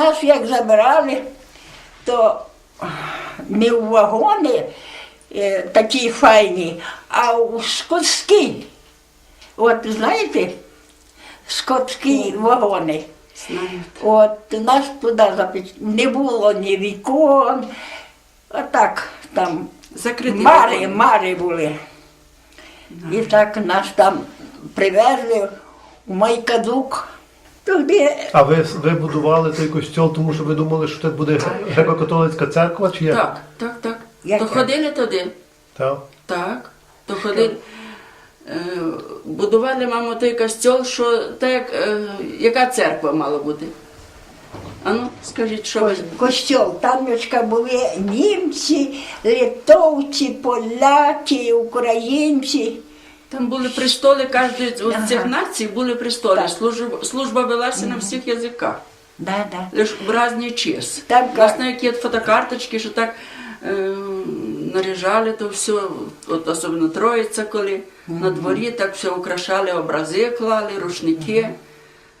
Нас як забирали, то не в вагони е, такі файні, а у скотські. От знаєте, скотські вагони. От нас туди запіч... не було ні вікон, а так там Закриті мари, вагони. мари були. І так нас там привезли у Майкадук. Туди А ви, ви будували той костьол, тому що ви думали, що це буде греко-католицька церква, чи як? Так, так, так. Як то так? ходили туди. Так. Так. То ходили. Е, будували, мамо, той костьол, що так, як, е, яка церква мала бути? Ану, скажіть, що ви. костьол. Там були німці, литовці, поляки, українці. Там були престоли кожної з Ага. цих націй були престоли. Так. Служба, служба велася на всіх язиках. Да, да. Лиш в різний час. Так, У навіть є фотокарточки, що так е, наряжали то все, от особливо Троїця, коли на дворі так все украшали, образи клали, рушники.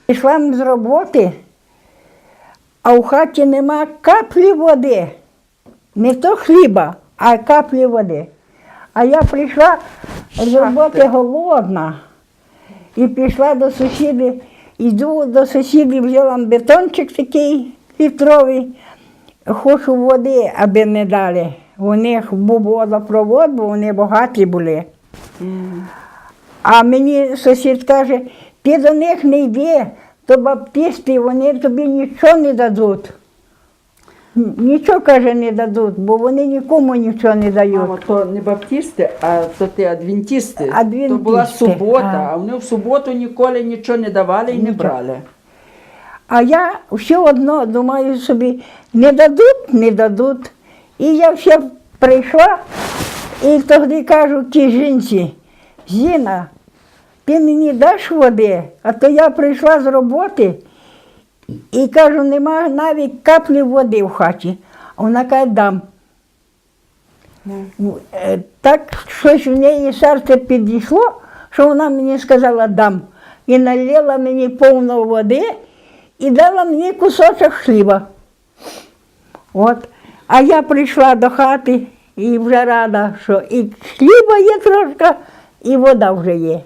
Пішла з роботи, а в хаті нема каплі води. Не то хліба, а каплі води. А я прийшла з роботи голодна і пішла до сусідів, іду до сусідів, взяла бетончик такий літровий, хочу води, аби не дали. У них був водопровод, бо вони багаті були. А мені сусід каже, ти до них не йди, то баптисти, вони тобі нічого не дадуть. Нічого, каже, не дадуть, бо вони нікому нічого не дають. Мамо, то не баптисти, а то ти адвентисти. Адвентисти, То була субота, а. а вони в суботу ніколи нічого не давали і не брали. А я все одно думаю собі, не дадуть, не дадуть. І я ще прийшла, і тоді кажу тій жінці, Зіна, ти мені даш води, а то я прийшла з роботи і кажу, нема навіть каплі води в хаті. А вона каже, дам. Е, Так щось в неї серце підійшло, що вона мені сказала дам. І налила мені повно води і дала мені кусочок хліба. От. А я прийшла до хати і вже рада, що і хліба є трошки, і вода вже є.